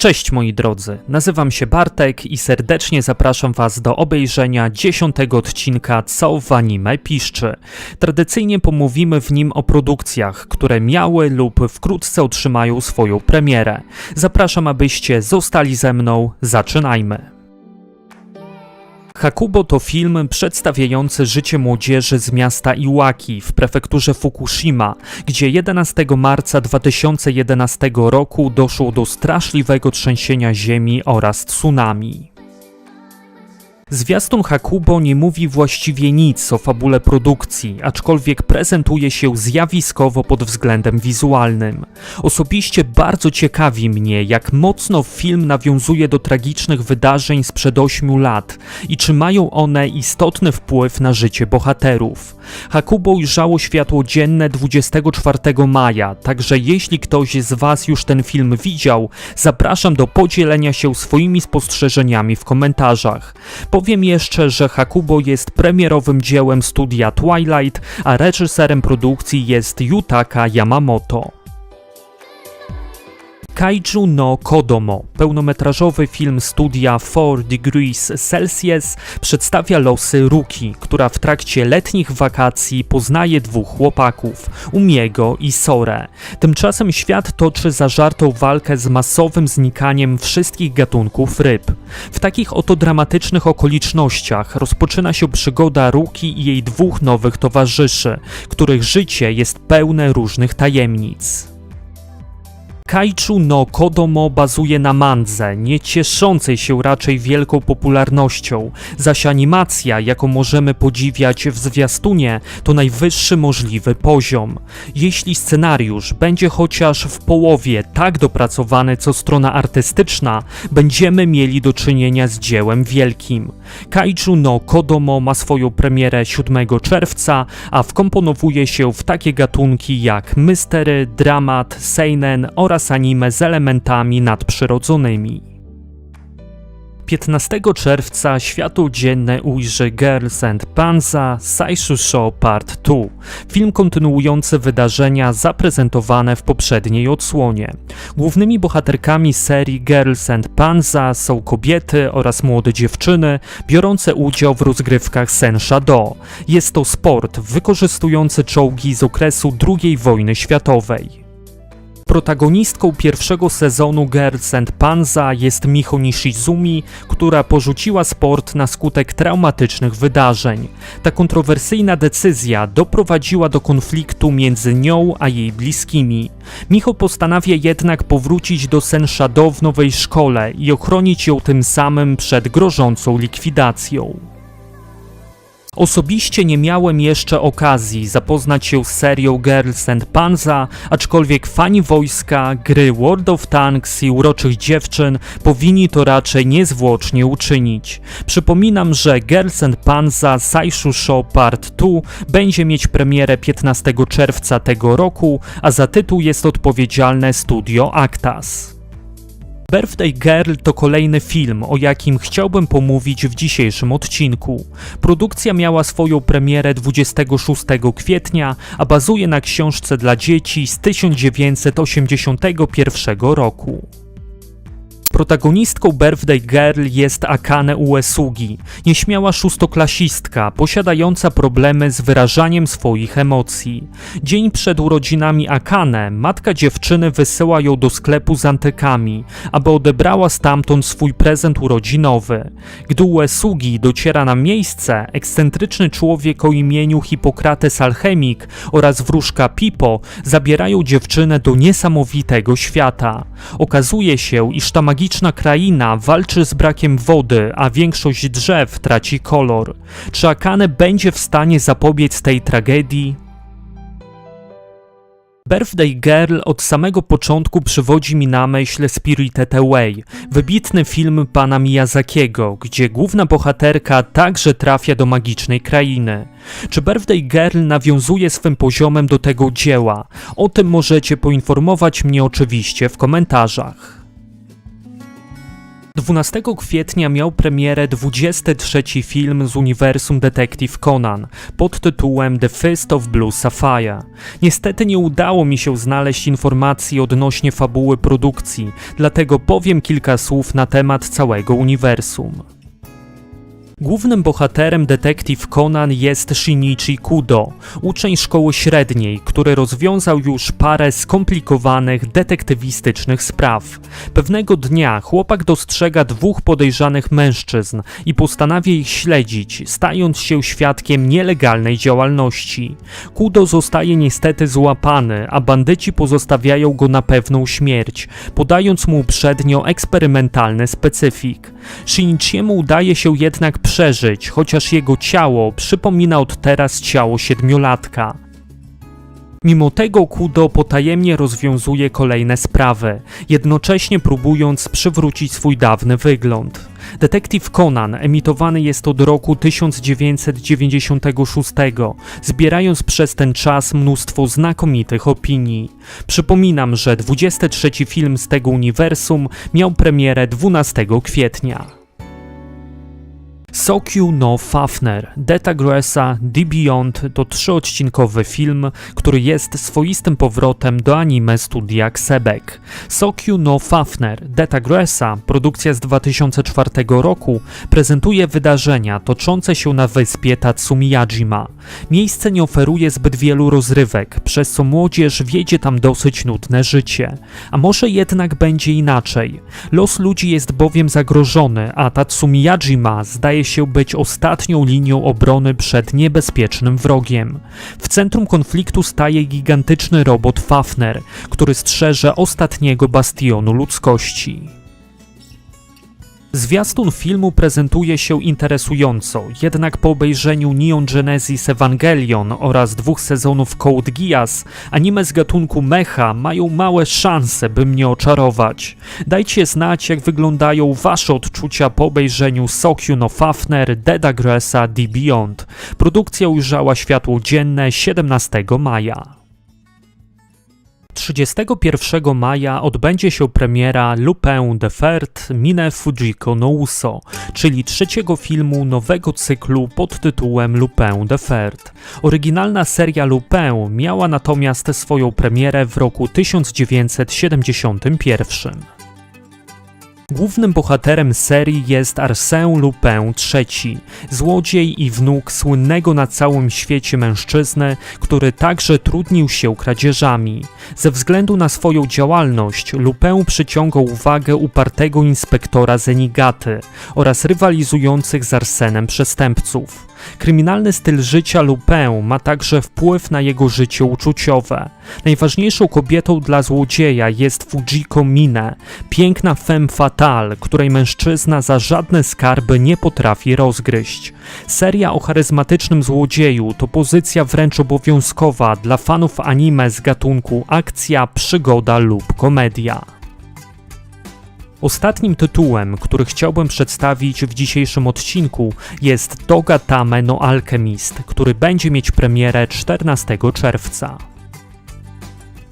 Cześć moi drodzy, nazywam się Bartek i serdecznie zapraszam Was do obejrzenia dziesiątego odcinka Co w anime piszczy. Tradycyjnie pomówimy w nim o produkcjach, które miały lub wkrótce otrzymają swoją premierę. Zapraszam, abyście zostali ze mną, zaczynajmy. Hakubo to film przedstawiający życie młodzieży z miasta Iwaki w prefekturze Fukushima, gdzie 11 marca 2011 roku doszło do straszliwego trzęsienia ziemi oraz tsunami. Zwiastun Hakubo nie mówi właściwie nic o fabule produkcji, aczkolwiek prezentuje się zjawiskowo pod względem wizualnym. Osobiście bardzo ciekawi mnie, jak mocno film nawiązuje do tragicznych wydarzeń sprzed 8 lat i czy mają one istotny wpływ na życie bohaterów. Hakubo ujrzało światło dzienne 24 maja, także jeśli ktoś z Was już ten film widział, zapraszam do podzielenia się swoimi spostrzeżeniami w komentarzach. Powiem jeszcze, że Hakubo jest premierowym dziełem studia Twilight, a reżyserem produkcji jest Yutaka Yamamoto. Kaiju no Kodomo, pełnometrażowy film studia 4 Degrees Celsius, przedstawia losy Ruki, która w trakcie letnich wakacji poznaje dwóch chłopaków, Umiego i Sore. Tymczasem świat toczy zażartą walkę z masowym znikaniem wszystkich gatunków ryb. W takich oto dramatycznych okolicznościach rozpoczyna się przygoda Ruki i jej dwóch nowych towarzyszy, których życie jest pełne różnych tajemnic. Kaiju no Kodomo bazuje na mandze, nie cieszącej się raczej wielką popularnością, zaś animacja, jaką możemy podziwiać w zwiastunie, to najwyższy możliwy poziom. Jeśli scenariusz będzie chociaż w połowie tak dopracowany co strona artystyczna, będziemy mieli do czynienia z dziełem wielkim. Kaiju no Kodomo ma swoją premierę 7 czerwca, a wkomponowuje się w takie gatunki jak mystery, dramat, seinen oraz anime z elementami nadprzyrodzonymi. 15 czerwca światło dzienne ujrzy Girls and Panza Saishu Show Part 2, film kontynuujący wydarzenia zaprezentowane w poprzedniej odsłonie. Głównymi bohaterkami serii Girls and Panza są kobiety oraz młode dziewczyny biorące udział w rozgrywkach Sensha-Do. Jest to sport wykorzystujący czołgi z okresu II wojny światowej. Protagonistką pierwszego sezonu Girls and Panza jest Miho Nishizumi, która porzuciła sport na skutek traumatycznych wydarzeń. Ta kontrowersyjna decyzja doprowadziła do konfliktu między nią a jej bliskimi. Miho postanawia jednak powrócić do Sensha-Do w nowej szkole i ochronić ją tym samym przed grożącą likwidacją. Osobiście nie miałem jeszcze okazji zapoznać się z serią Girls and Panza, aczkolwiek fani wojska, gry World of Tanks i uroczych dziewczyn powinni to raczej niezwłocznie uczynić. Przypominam, że Girls and Panza Saishu Show Part 2 będzie mieć premierę 15 czerwca tego roku, a za tytuł jest odpowiedzialne studio Actas. Birthday Girl to kolejny film, o jakim chciałbym pomówić w dzisiejszym odcinku. Produkcja miała swoją premierę 26 kwietnia, a bazuje na książce dla dzieci z 1981 roku. Protagonistką Birthday Girl jest Akane Uesugi, nieśmiała szóstoklasistka, posiadająca problemy z wyrażaniem swoich emocji. Dzień przed urodzinami Akane, matka dziewczyny wysyła ją do sklepu z antykami, aby odebrała stamtąd swój prezent urodzinowy. Gdy Uesugi dociera na miejsce, ekscentryczny człowiek o imieniu Hipokrates Alchemik oraz wróżka Pipo zabierają dziewczynę do niesamowitego świata. Okazuje się, iż ta magiczna kraina walczy z brakiem wody, a większość drzew traci kolor. Czy Akane będzie w stanie zapobiec tej tragedii? Birthday Girl od samego początku przywodzi mi na myśl Spirited Away, wybitny film pana Miyazakiego, gdzie główna bohaterka także trafia do magicznej krainy. Czy Birthday Girl nawiązuje swym poziomem do tego dzieła? O tym możecie poinformować mnie oczywiście w komentarzach. 12 kwietnia miał premierę 23 film z uniwersum Detective Conan pod tytułem The Fist of Blue Sapphire. Niestety nie udało mi się znaleźć informacji odnośnie fabuły produkcji, dlatego powiem kilka słów na temat całego uniwersum. Głównym bohaterem Detective Conan jest Shinichi Kudo, uczeń szkoły średniej, który rozwiązał już parę skomplikowanych detektywistycznych spraw. Pewnego dnia chłopak dostrzega dwóch podejrzanych mężczyzn i postanawia ich śledzić, stając się świadkiem nielegalnej działalności. Kudo zostaje niestety złapany, a bandyci pozostawiają go na pewną śmierć, podając mu uprzednio eksperymentalny specyfik. Shinichiemu udaje się jednak przeżyć, chociaż jego ciało przypomina od teraz ciało siedmiolatka. Mimo tego Kudo potajemnie rozwiązuje kolejne sprawy, jednocześnie próbując przywrócić swój dawny wygląd. Detektyw Conan emitowany jest od roku 1996, zbierając przez ten czas mnóstwo znakomitych opinii. Przypominam, że 23 film z tego uniwersum miał premierę 12 kwietnia. Sokyu no Fafner, Detagressa The Beyond to trzyodcinkowy film, który jest swoistym powrotem do anime studia Xebek. Sokyu no Fafner, Detagressa, produkcja z 2004 roku, prezentuje wydarzenia toczące się na wyspie Tatsumiyajima. Miejsce nie oferuje zbyt wielu rozrywek, przez co młodzież wiedzie tam dosyć nudne życie. A może jednak będzie inaczej. Los ludzi jest bowiem zagrożony, a Tatsumiyajima zdaje się być ostatnią linią obrony przed niebezpiecznym wrogiem. W centrum konfliktu staje gigantyczny robot Fafner, który strzeże ostatniego bastionu ludzkości. Zwiastun filmu prezentuje się interesująco, jednak po obejrzeniu Neon Genesis Evangelion oraz dwóch sezonów Code Geass, anime z gatunku mecha mają małe szanse, by mnie oczarować. Dajcie znać, jak wyglądają wasze odczucia po obejrzeniu Sokyu no Fafner, Dead Aggressa, The Beyond. Produkcja ujrzała światło dzienne 17 maja. 31 maja odbędzie się premiera Lupin the Third Mine Fujiko no Uso, czyli trzeciego filmu nowego cyklu pod tytułem Lupin the Third. Oryginalna seria Lupin miała natomiast swoją premierę w roku 1971. Głównym bohaterem serii jest Arsène Lupin III, złodziej i wnuk słynnego na całym świecie mężczyzny, który także trudnił się kradzieżami. Ze względu na swoją działalność Lupin przyciągał uwagę upartego inspektora Zenigaty oraz rywalizujących z Arsenem przestępców. Kryminalny styl życia Lupin ma także wpływ na jego życie uczuciowe. Najważniejszą kobietą dla złodzieja jest Fujiko Mine, piękna femme fatale, której mężczyzna za żadne skarby nie potrafi rozgryźć. Seria o charyzmatycznym złodzieju to pozycja wręcz obowiązkowa dla fanów anime z gatunku akcja, przygoda lub komedia. Ostatnim tytułem, który chciałbym przedstawić w dzisiejszym odcinku jest Toga Tame no Alchemist, który będzie mieć premierę 14 czerwca.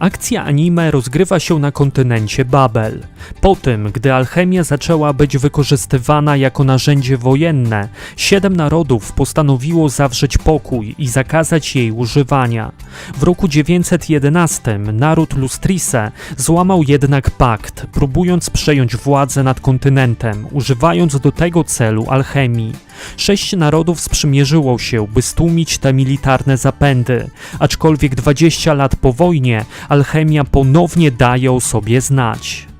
Akcja anime rozgrywa się na kontynencie Babel. Po tym, gdy alchemia zaczęła być wykorzystywana jako narzędzie wojenne, siedem narodów postanowiło zawrzeć pokój i zakazać jej używania. W roku 911 naród Lustrise złamał jednak pakt, próbując przejąć władzę nad kontynentem, używając do tego celu alchemii. Sześć narodów sprzymierzyło się, by stłumić te militarne zapędy, aczkolwiek 20 lat po wojnie alchemia ponownie daje o sobie znać.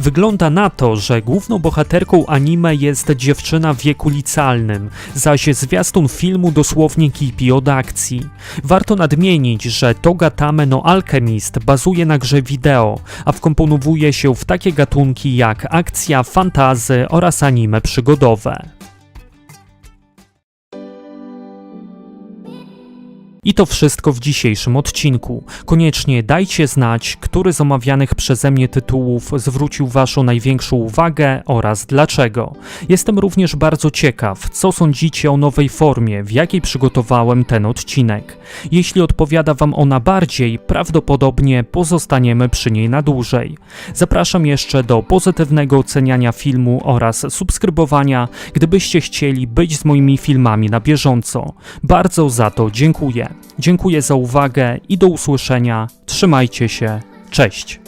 Wygląda na to, że główną bohaterką anime jest dziewczyna w wieku licealnym, zaś zwiastun filmu dosłownie kipi od akcji. Warto nadmienić, że Toga Tame no Alchemist bazuje na grze wideo, a wkomponowuje się w takie gatunki jak akcja, fantazy oraz anime przygodowe. I to wszystko w dzisiejszym odcinku. Koniecznie dajcie znać, który z omawianych przeze mnie tytułów zwrócił Waszą największą uwagę oraz dlaczego. Jestem również bardzo ciekaw, co sądzicie o nowej formie, w jakiej przygotowałem ten odcinek. Jeśli odpowiada Wam ona bardziej, prawdopodobnie pozostaniemy przy niej na dłużej. Zapraszam jeszcze do pozytywnego oceniania filmu oraz subskrybowania, gdybyście chcieli być z moimi filmami na bieżąco. Bardzo za to dziękuję. Dziękuję za uwagę i do usłyszenia. Trzymajcie się. Cześć.